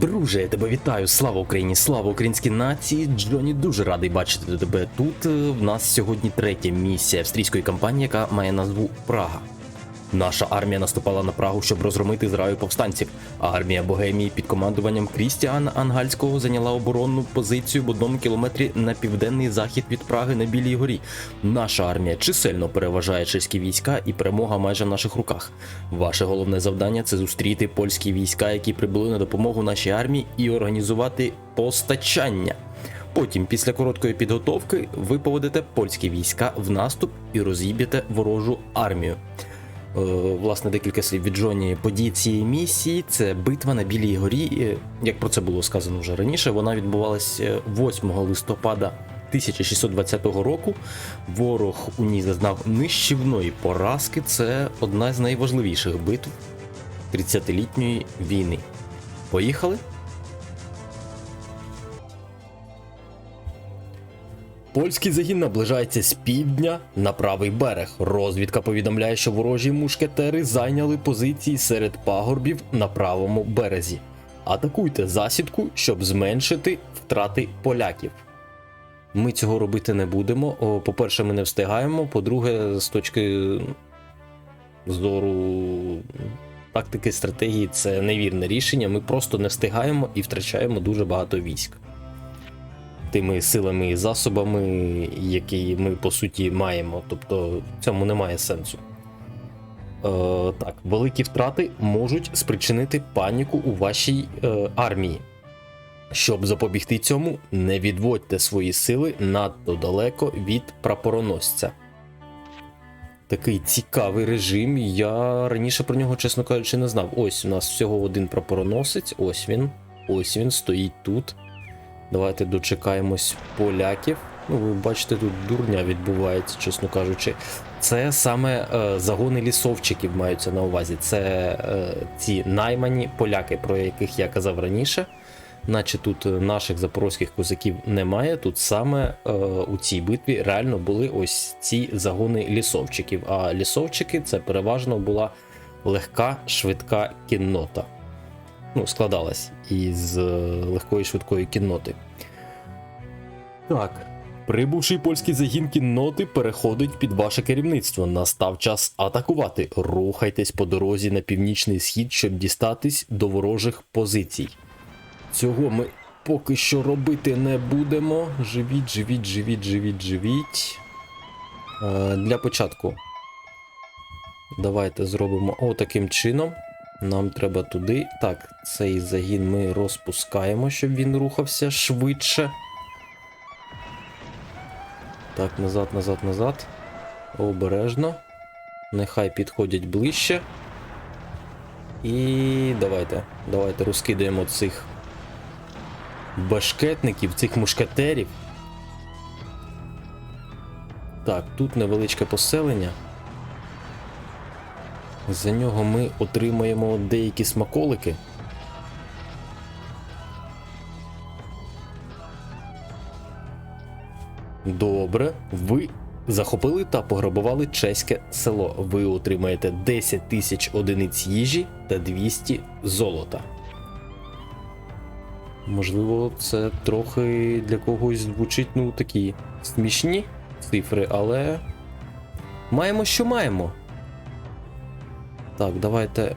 Друже, я тебе вітаю. Слава Україні, слава українській нації. Джоні дуже радий бачити тебе тут. Е, В нас сьогодні третя місія австрійської кампанії, яка має назву Прага. Наша армія наступала на Прагу, щоб розгромити зраю повстанців. А армія Богемії під командуванням Крістіана Ангальського зайняла оборонну позицію в одному кілометрі на південний захід від Праги на Білій горі. Наша армія чисельно переважає чеські війська і перемога майже в наших руках. Ваше головне завдання це зустріти польські війська, які прибули на допомогу нашій армії, і організувати постачання. Потім, після короткої підготовки, ви поведете польські війська в наступ і розіб'єте ворожу армію. Е, Власне, декілька слів від Джоні події цієї місії. Це битва на Білій горі. Е, Як про це було сказано вже раніше, вона відбувалася 8 листопада 1620 року. Ворог у ній зазнав нищівної поразки. Це одна з найважливіших битв 30-літньої війни. Поїхали? Польський загін наближається з півдня на правий берег. Розвідка повідомляє, що ворожі мушкетери зайняли позиції серед пагорбів на правому березі. Атакуйте засідку, щоб зменшити втрати поляків. Ми цього робити не будемо. По-перше, ми не встигаємо. По-друге, з точки зору тактики стратегії, це невірне рішення. Ми просто не встигаємо і втрачаємо дуже багато військ тими силами і засобами, які ми по суті маємо. Тобто в цьому немає сенсу. Е, так, великі втрати можуть спричинити паніку у вашій е, армії. Щоб запобігти цьому, не відводьте свої сили надто далеко від прапороносця. Такий цікавий режим. Я раніше про нього, чесно кажучи, не знав. Ось у нас всього один прапороносець. Ось він. Ось він стоїть тут. Давайте дочекаємось поляків. Ну, ви бачите, тут дурня відбувається, чесно кажучи. Це саме е, загони лісовчиків маються на увазі. Це е, ці наймані поляки, про яких я казав раніше. Наче тут наших запорозьких козаків немає. Тут саме е, у цій битві реально були ось ці загони лісовчиків. А лісовчики це переважно була легка, швидка кіннота ну, складалась із е, легкої швидкої кінноти. Так. Прибувший польський загін кінноти переходить під ваше керівництво. Настав час атакувати. Рухайтесь по дорозі на північний схід, щоб дістатись до ворожих позицій. Цього ми поки що робити не будемо. Живіть, живіть, живіть, живіть, живіть. Е, для початку. Давайте зробимо отаким чином. Нам треба туди. Так, цей загін ми розпускаємо, щоб він рухався швидше. Так, назад, назад, назад. Обережно. Нехай підходять ближче. І давайте. Давайте розкидаємо цих башкетників, цих мушкетерів. Так, тут невеличке поселення. За нього ми отримаємо деякі смаколики. Добре, ви захопили та пограбували чеське село. Ви отримаєте 10 тисяч одиниць їжі та 200 золота. Можливо, це трохи для когось звучить ну такі смішні цифри, але маємо, що маємо. Так, давайте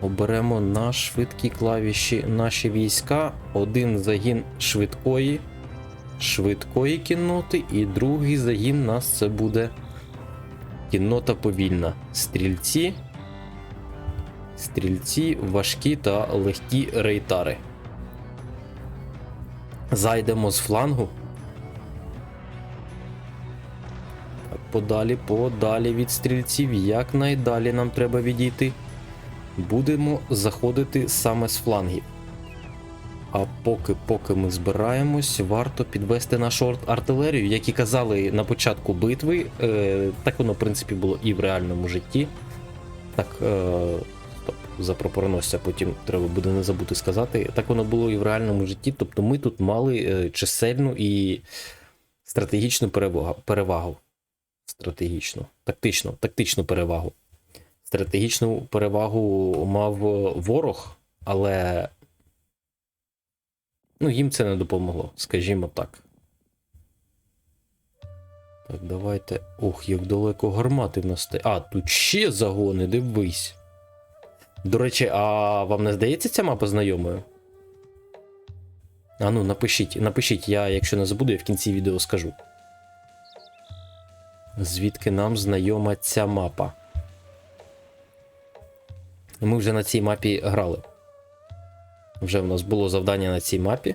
оберемо на швидкі клавіші наші війська. Один загін швидкої, швидкої кінноти, і другий загін нас це буде кіннота повільна. Стрільці, стрільці, важкі та легкі рейтари. Зайдемо з флангу. Подалі, подалі від стрільців, якнайдалі нам треба відійти. Будемо заходити саме з флангів. А поки поки ми збираємось, варто підвести нашу артилерію, як і казали на початку битви. Е, так воно, в принципі, було і в реальному житті. Так, е, стоп, за прапороносця потім треба буде не забути сказати. Так воно було і в реальному житті. Тобто ми тут мали е, чисельну і стратегічну перевагу. Стратегічну, тактичну, тактичну перевагу. Стратегічну перевагу мав ворог, але Ну, їм це не допомогло, скажімо так. Так, давайте. Ох, як далеко гармати в нас. А, тут ще загони, дивись. До речі, а вам не здається ця мапа знайомою? А ну, напишіть, напишіть, я, якщо не забуду, я в кінці відео скажу. Звідки нам знайома ця мапа? Ми вже на цій мапі грали. Вже в нас було завдання на цій мапі.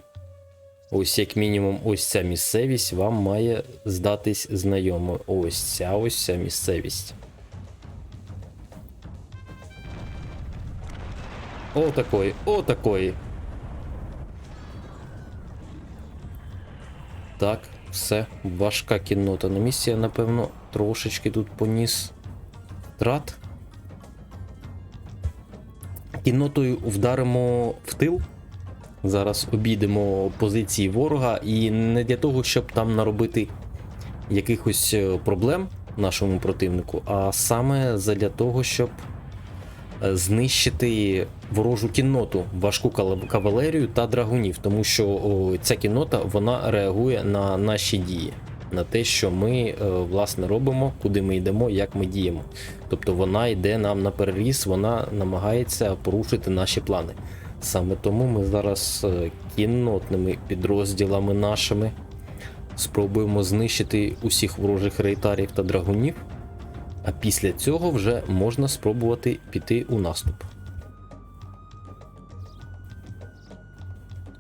Ось, як мінімум, ось ця місцевість вам має здатись знайомою. Ось ця ось ця місцевість. О, такої, о, такої. Так, все, важка кіннота на місці, я, напевно, трошечки тут поніс втрат. Кіннотою вдаримо в тил. Зараз обійдемо позиції ворога, і не для того, щоб там наробити якихось е, проблем нашому противнику, а саме для того, щоб е, знищити ворожу кінноту, важку кавалерію та драгунів, тому що о, ця кіннота вона реагує на наші дії, на те, що ми е, власне робимо, куди ми йдемо, як ми діємо. Тобто вона йде нам на переріз, вона намагається порушити наші плани. Саме тому ми зараз е, кіннотними підрозділами нашими спробуємо знищити усіх ворожих рейтарів та драгунів. А після цього вже можна спробувати піти у наступ.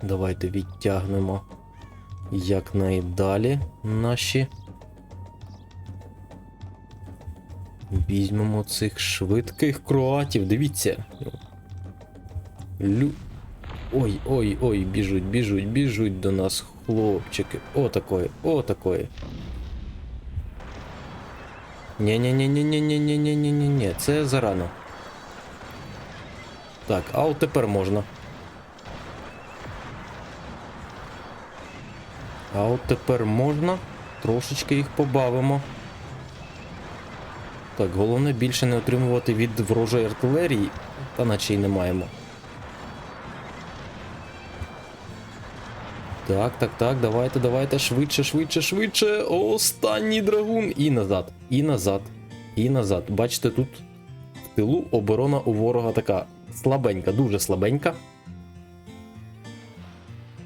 Давайте відтягнемо якнайдалі наші. Візьмемо цих швидких кроатів. Дивіться. Лю... Ой, ой, ой, біжуть, біжуть, біжуть до нас, хлопчики. О такої, о такої. Ні-ні-ні-ні-ні-ні-ні-ні-ні-ні, це зарано. Так, а от тепер можна. А от тепер можна. Трошечки їх побавимо. Так, головне більше не отримувати від ворожої артилерії, та наче й не маємо. Так, так, так, давайте, давайте, швидше, швидше, швидше. Останній драгун. І назад, і назад, і назад. Бачите, тут в тилу оборона у ворога така слабенька, дуже слабенька.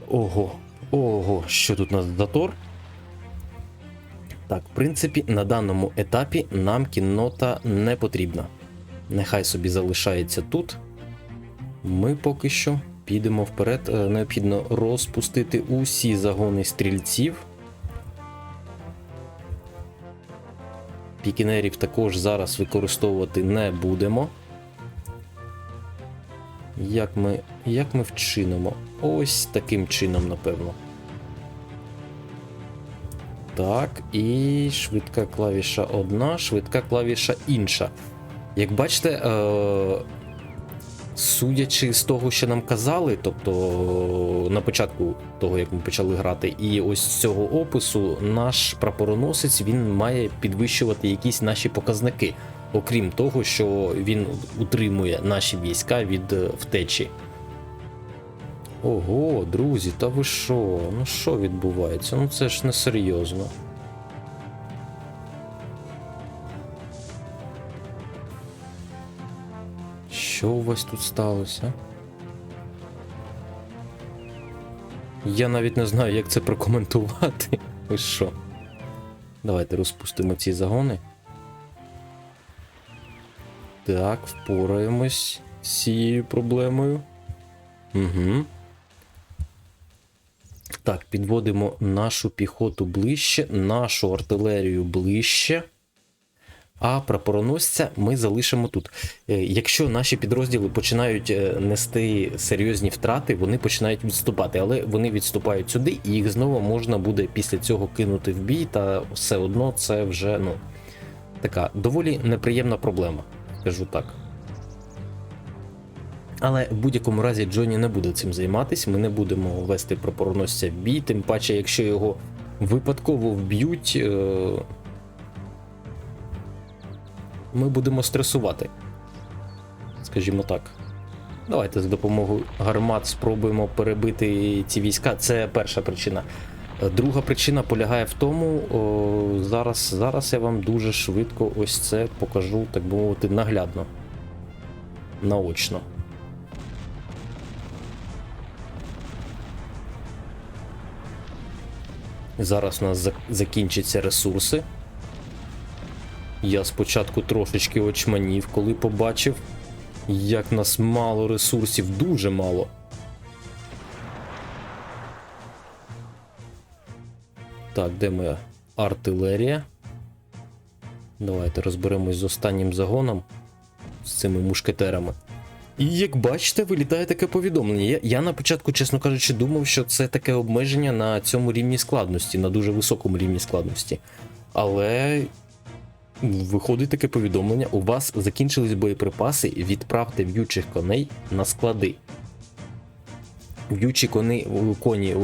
Ого, ого, що тут у нас затор? Так, в принципі, на даному етапі нам кіннота не потрібна. Нехай собі залишається тут. Ми поки що підемо вперед. Е, Необхідно розпустити усі загони стрільців. Пікінерів також зараз використовувати не будемо. Як ми, як ми вчинимо? Ось таким чином, напевно. Так, і швидка клавіша одна, швидка клавіша інша. Як бачите, е- судячи з того, що нам казали, тобто на початку того, як ми почали грати, і ось з цього опису, наш прапороносець він має підвищувати якісь наші показники, окрім того, що він утримує наші війська від е, втечі. Ого, друзі, та ви що? Ну що відбувається? Ну це ж не серйозно. Що у вас тут сталося? Я навіть не знаю, як це прокоментувати. Ви що? Давайте розпустимо ці загони. Так, впораємось з цією проблемою. Угу. Так, підводимо нашу піхоту ближче, нашу артилерію ближче. А прапороносця ми залишимо тут. Е, Якщо наші підрозділи починають е, нести серйозні втрати, вони починають відступати, але вони відступають сюди, і їх знову можна буде після цього кинути в бій, та все одно це вже ну, така доволі неприємна проблема, скажу так. Але в будь-якому разі Джоні не буде цим займатися. Ми не будемо вести прапороносця в бій, тим паче, якщо його випадково вб'ють, е, ми будемо стресувати. Скажімо так. Давайте з допомогою гармат спробуємо перебити ці війська. Це перша причина. Друга причина полягає в тому, о, зараз, зараз я вам дуже швидко ось це покажу, так би мовити, наглядно. Наочно. Зараз у нас закінчаться ресурси. Я спочатку трошечки очманів, коли побачив, як нас мало ресурсів, дуже мало. Так, де моя артилерія? Давайте розберемось з останнім загоном з цими мушкетерами. І як бачите, вилітає таке повідомлення. Я, я на початку, чесно кажучи, думав, що це таке обмеження на цьому рівні складності, на дуже високому рівні складності. Але виходить таке повідомлення: у вас закінчились боєприпаси, відправте в'ючих коней на склади. В'ючі кони, коні,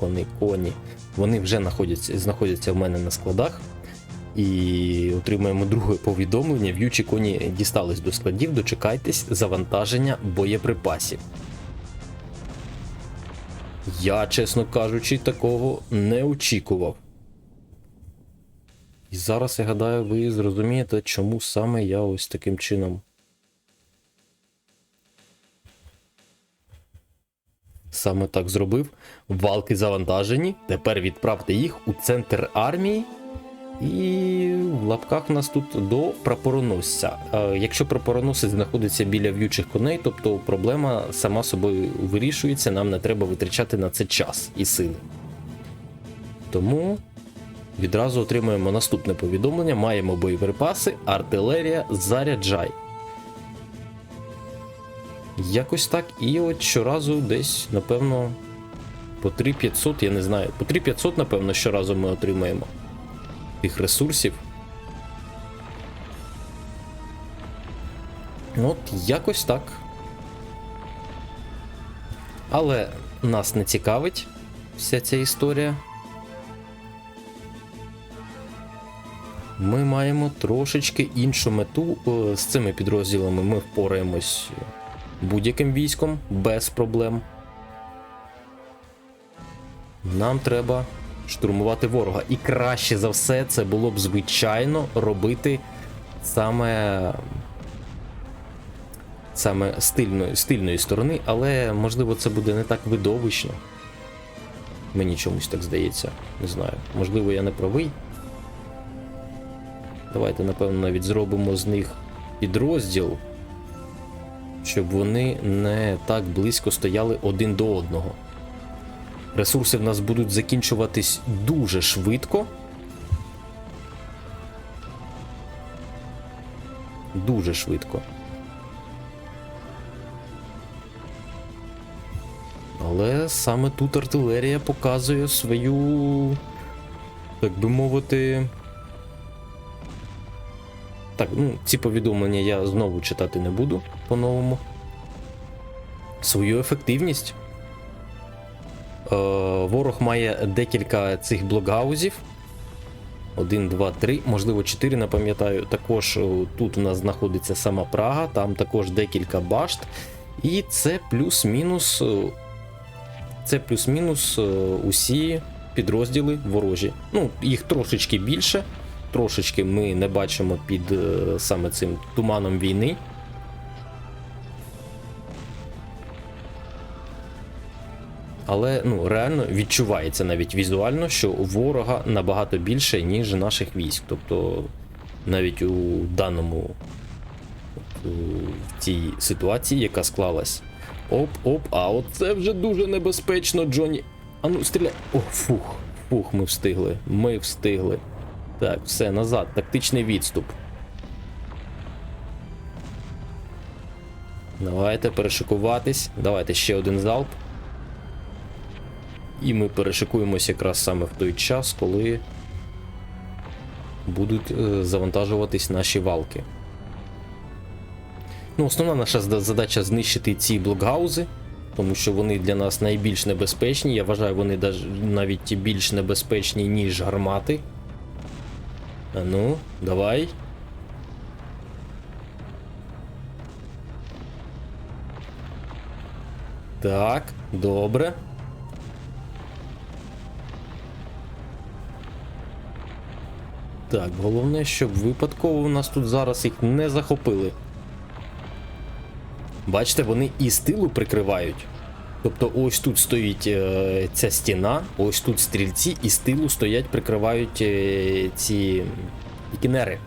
кони, коні, вони вже знаходяться, знаходяться в мене на складах. І отримаємо друге повідомлення. В'ючі коні дістались до складів, дочекайтесь завантаження боєприпасів. Я, чесно кажучи, такого не очікував. І зараз я гадаю, ви зрозумієте, чому саме я ось таким чином. Саме так зробив. Валки завантажені. Тепер відправте їх у центр армії. І в лапках у нас тут до прапороносця. Е, Якщо прапороносець знаходиться біля в'ючих коней, тобто проблема сама собою вирішується, нам не треба витрачати на це час і сили. Тому відразу отримуємо наступне повідомлення: маємо боєприпаси, артилерія, заряджай. Якось так, і от щоразу десь, напевно, по 3500, я не знаю, по 3500, напевно, щоразу ми отримаємо тих ресурсів. От якось так. Але нас не цікавить вся ця історія. Ми маємо трошечки іншу мету. Е, З цими підрозділами ми впораємось будь-яким військом без проблем. Нам треба штурмувати ворога. І краще за все це було б звичайно робити саме. Саме стильної, стильної сторони, але можливо це буде не так видовищно. Мені чомусь так здається. Не знаю. Можливо, я не правий. Давайте, напевно, навіть зробимо з них підрозділ, щоб вони не так близько стояли один до одного. Ресурси в нас будуть закінчуватись дуже швидко. Дуже швидко. Але саме тут артилерія показує свою, так би мовити. Так, ну, ці повідомлення я знову читати не буду по-новому. Свою ефективність. Е, ворог має декілька цих блокгаузів. Один, два, три, можливо, чотири, не пам'ятаю. Також тут у нас знаходиться сама Прага, там також декілька башт. І це плюс-мінус. Це плюс-мінус усі підрозділи ворожі. Ну, їх трошечки більше. Трошечки ми не бачимо під е, саме цим туманом війни. Але ну реально відчувається навіть візуально, що у ворога набагато більше, ніж наших військ. Тобто навіть у даному у цій ситуації, яка склалась. Оп-оп, а оце вже дуже небезпечно, Джоні. Ану, стріляй. О, фух, фух, ми встигли. Ми встигли. Так, все, назад, тактичний відступ. Давайте перешикуватись. Давайте ще один залп. І ми перешикуємось якраз саме в той час, коли будуть е, завантажуватись наші валки. Ну, Основна наша задача знищити ці блокгаузи, тому що вони для нас найбільш небезпечні. Я вважаю, вони навіть більш небезпечні, ніж гармати. Ну, давай. Так, добре. Так, головне, щоб випадково у нас тут зараз їх не захопили. Бачите, вони і з тилу прикривають. Тобто ось тут стоїть е, ця стіна, ось тут стрільці, і з тилу стоять, прикривають е, ці пікінери.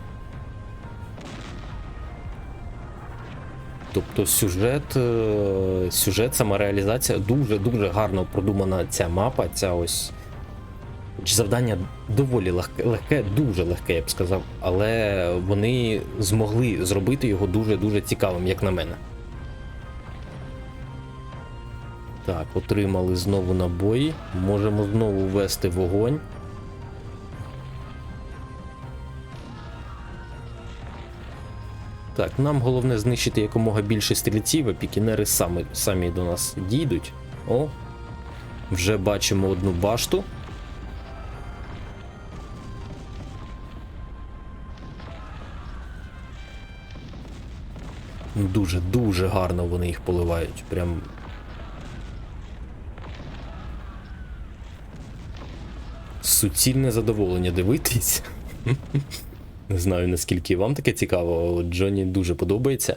Тобто сюжет, е, сюжет, самореалізація дуже-дуже гарно продумана ця мапа, ця ось. Завдання доволі легке, дуже легке, я б сказав, але вони змогли зробити його дуже-дуже цікавим, як на мене. Так, отримали знову набої. Можемо знову ввести вогонь. Так, нам головне знищити якомога більше стрільців, а пікінери самі, самі до нас дійдуть. О, вже бачимо одну башту. Дуже, дуже гарно вони їх поливають. Прям суцільне задоволення дивитись. Не знаю наскільки вам таке цікаво, але Джоні дуже подобається.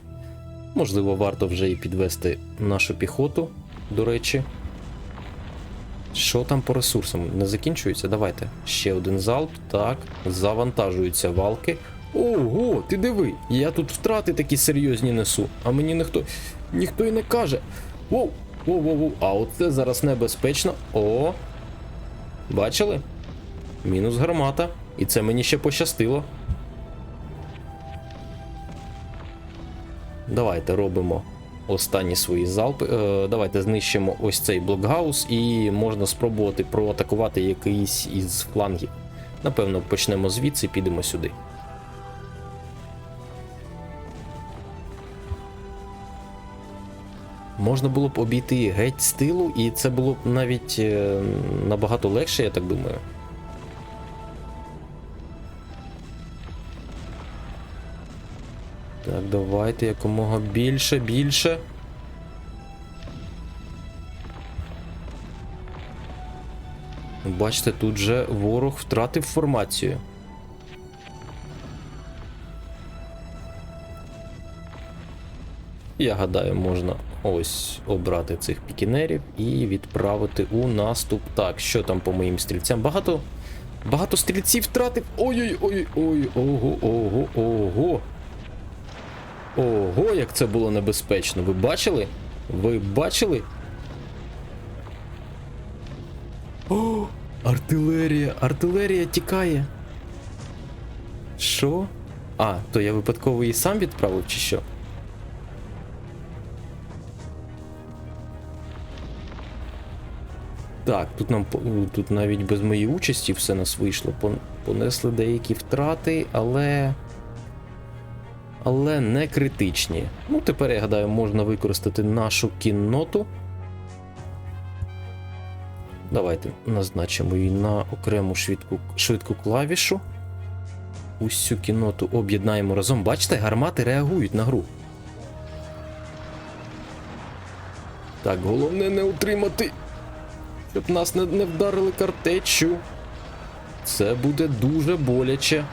Можливо, варто вже і підвести нашу піхоту, до речі. Що там по ресурсам? Не закінчується? Давайте. Ще один залп. Так, завантажуються валки. Ого, ти диви, я тут втрати такі серйозні несу, а мені ніхто ніхто і не каже. Воу, воу, воу, воу. А оце зараз небезпечно. О. Бачили? Мінус гармата. І це мені ще пощастило. Давайте робимо останні свої залпи. Е, давайте знищимо ось цей блокгаус і можна спробувати проатакувати якийсь із флангів. Напевно, почнемо звідси і підемо сюди. Можна було б обійти геть з тилу, і це було б навіть е, набагато легше, я так думаю. Так, давайте якомога більше, більше. Бачите, тут же ворог втратив формацію. Я гадаю, можна ось обрати цих пікінерів і відправити у наступ. Так, що там по моїм стрільцям? Багато. Багато стрільців втратив. Ой-ой-ой-ой, ого, ого, ого. Ого, як це було небезпечно. Ви бачили? Ви бачили? О, артилерія, артилерія тікає. Що? А, то я випадково її сам відправив, чи що? Так, тут нам тут навіть без моєї участі все нас вийшло. Понесли деякі втрати, але. Але не критичні. Ну, тепер, я гадаю, можна використати нашу кінноту. Давайте назначимо її на окрему швидку, швидку клавішу. Усю кінноту об'єднаємо разом. Бачите, гармати реагують на гру. Так, головне не утримати щоб нас не, не вдарили картечю. Це буде дуже боляче.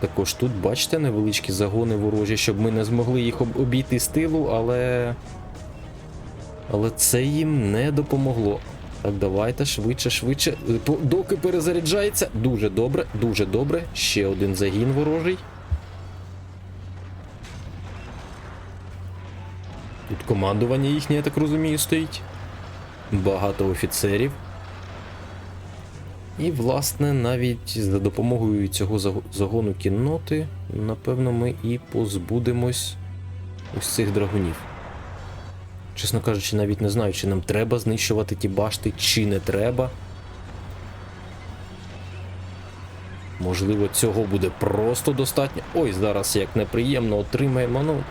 Також тут, бачите, невеличкі загони ворожі, щоб ми не змогли їх обійти з тилу, але. Але це їм не допомогло. Так, давайте швидше, швидше. Е, Доки перезаряджається. Дуже добре, дуже добре. Ще один загін ворожий. Командування їхнє, я так розумію, стоїть. Багато офіцерів. І, власне, навіть за допомогою цього загону кінноти, напевно, ми і позбудемось ось цих драгунів. Чесно кажучи, навіть не знаю, чи нам треба знищувати ті башти, чи не треба. Можливо, цього буде просто достатньо. Ой, зараз як неприємно отримаємо. Ну,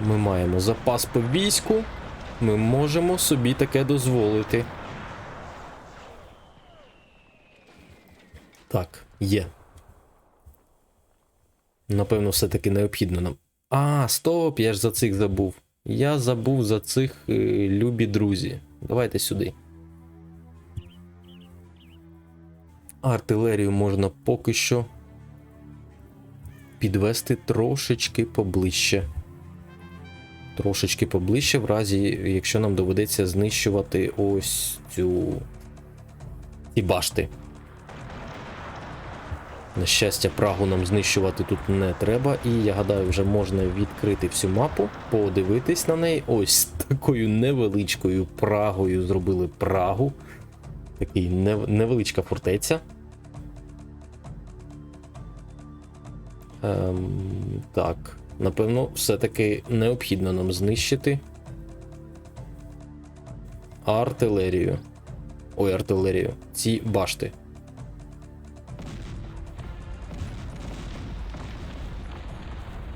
ми маємо запас по війську. Ми можемо собі таке дозволити. Так, є. Напевно, все-таки необхідно нам А, стоп, я ж за цих забув. Я забув за цих е, любі друзі. Давайте сюди. Артилерію можна поки що підвести трошечки поближче. Трошечки поближче, в разі, якщо нам доведеться знищувати ось цю ці башти. На щастя, Прагу нам знищувати тут не треба, і я гадаю, вже можна відкрити всю мапу, подивитись на неї. Ось такою невеличкою Прагою зробили Прагу. Такий нев- невеличка фортеця. Ем, так, напевно, все-таки необхідно нам знищити артилерію. Ой, артилерію. Ці башти.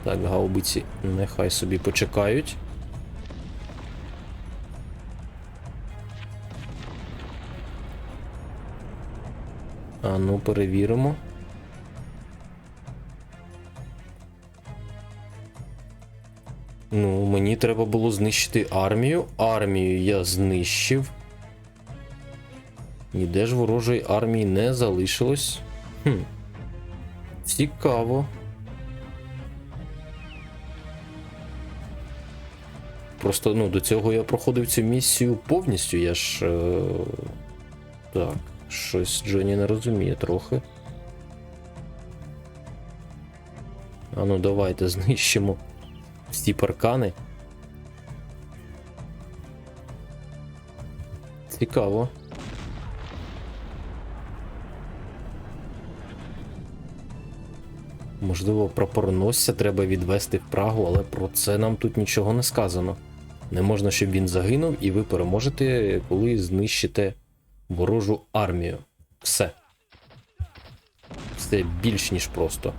Так, гаубиці нехай собі почекають. А ну, перевіримо. Ну, мені треба було знищити армію. Армію я знищив. Ніде ж ворожої армії не залишилось. Хм. Цікаво. Просто ну, до цього я проходив цю місію повністю. Я ж. Е... Так, щось Джоні не розуміє трохи. А ну давайте знищимо всі паркани. Цікаво. Можливо, прапороносця треба відвести в Прагу, але про це нам тут нічого не сказано. Не можна, щоб він загинув, і ви переможете, коли знищите ворожу армію. Все. Все більш ніж просто.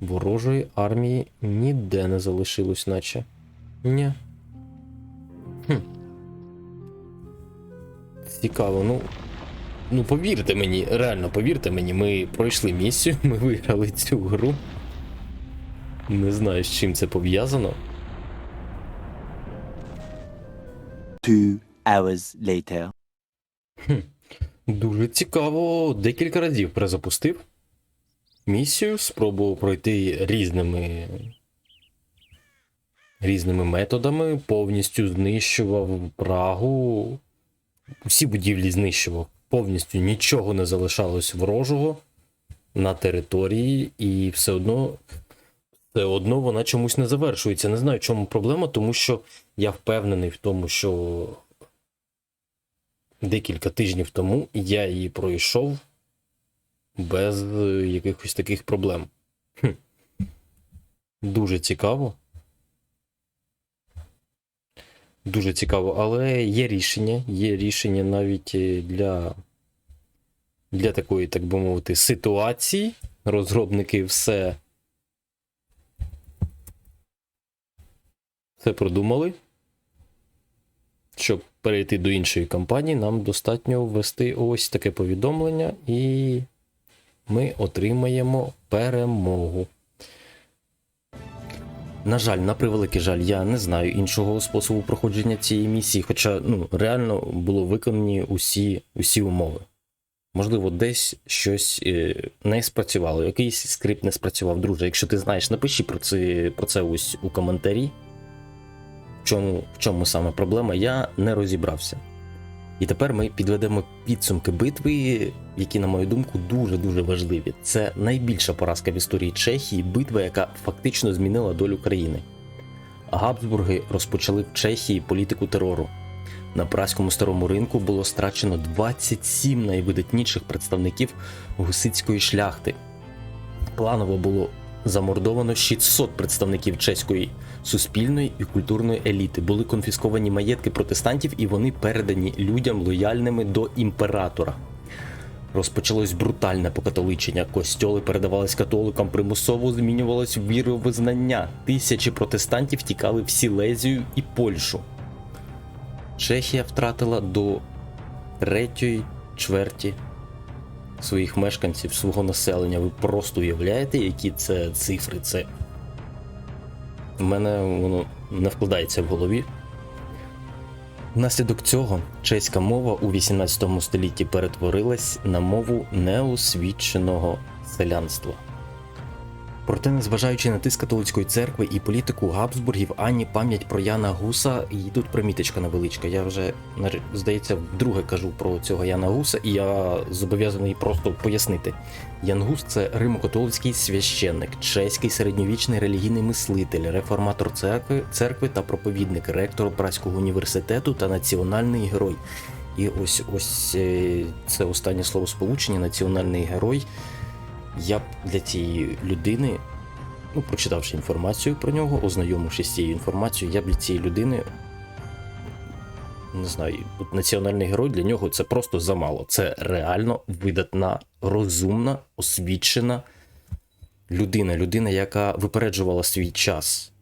Ворожої армії ніде не залишилось, наче. Ні. Хм. Цікаво, ну. Ну, повірте мені, реально повірте мені, ми пройшли місію, ми виграли цю гру. Не знаю, з чим це пов'язано. Two hours later. Дуже цікаво, декілька разів перезапустив місію, спробував пройти різними різними методами, повністю знищував Прагу. Всі будівлі знищував. Повністю нічого не залишалось ворожого на території, і все одно, все одно вона чомусь не завершується. Не знаю, в чому проблема, тому що я впевнений в тому, що декілька тижнів тому я її пройшов без е, якихось таких проблем. Хм. Дуже цікаво. Дуже цікаво, але є рішення, є рішення навіть е, для, для такої, так би мовити, ситуації. Розробники все, все продумали. Щоб перейти до іншої компанії, нам достатньо ввести ось таке повідомлення, і ми отримаємо перемогу. На жаль, на превеликий жаль, я не знаю іншого способу проходження цієї місії, хоча ну, реально було виконані усі, усі умови. Можливо, десь щось е, не спрацювало, якийсь скрипт не спрацював. Друже, якщо ти знаєш, напиши про це, про це ось у коментарі. В чому, в чому саме проблема, я не розібрався. І тепер ми підведемо підсумки битви, які, на мою думку, дуже-дуже важливі. Це найбільша поразка в історії Чехії, битва, яка фактично змінила долю країни. Габсбурги розпочали в Чехії політику терору. На праському старому ринку було страчено 27 найвидатніших представників гусицької шляхти. Планово було замордовано 600 представників чеської суспільної і культурної еліти. Були конфісковані маєтки протестантів, і вони передані людям лояльними до імператора. Розпочалось брутальне покатоличення. Костьоли передавались католикам, примусово змінювалось віровизнання. Тисячі протестантів тікали в Сілезію і Польщу. Чехія втратила до третьої чверті своїх мешканців, свого населення. Ви просто уявляєте, які це цифри? Це. в мене воно не вкладається в голові. Внаслідок цього чеська мова у 18 столітті перетворилась на мову неосвіченого селянства. Проте, незважаючи на тиск католицької церкви і політику Габсбургів, ані пам'ять про Яна Гуса, і тут приміточка невеличка. Я вже здається вдруге кажу про цього Яна Гуса, і я зобов'язаний просто пояснити. Ян Гус це римокатолицький священник, чеський середньовічний релігійний мислитель, реформатор церкви, церкви та проповідник, ректор Празького університету та національний герой. І ось ось е, це останнє слово сполучення, національний герой. Я б для цієї людини, ну, прочитавши інформацію про нього, ознайомившись з цією інформацією, я б для цієї людини. Не знаю, національний герой для нього це просто замало. Це реально видатна, розумна, освічена людина. Людина, яка випереджувала свій час.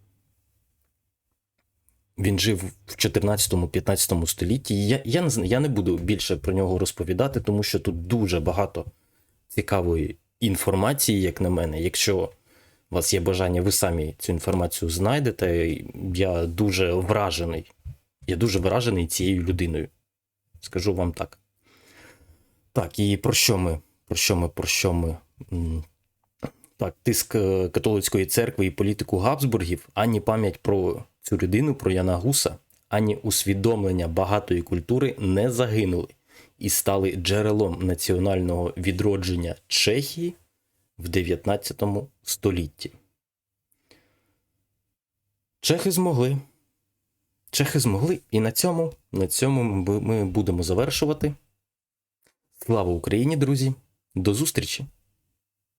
Він жив в 14-15 столітті. Я, я, не, я не буду більше про нього розповідати, тому що тут дуже багато цікавої інформації, як на мене. Якщо у вас є бажання, ви самі цю інформацію знайдете. Я дуже вражений. Я дуже вражений цією людиною. Скажу вам так. Так, і про що ми? Про що ми? Про що ми? Так, тиск е, католицької церкви і політику Габсбургів, ані пам'ять про цю людину, про Яна Гуса, ані усвідомлення багатої культури не загинули і стали джерелом національного відродження Чехії в 19 столітті. Чехи змогли. Чехи змогли, і на цьому, на цьому ми будемо завершувати. Слава Україні, друзі! До зустрічі!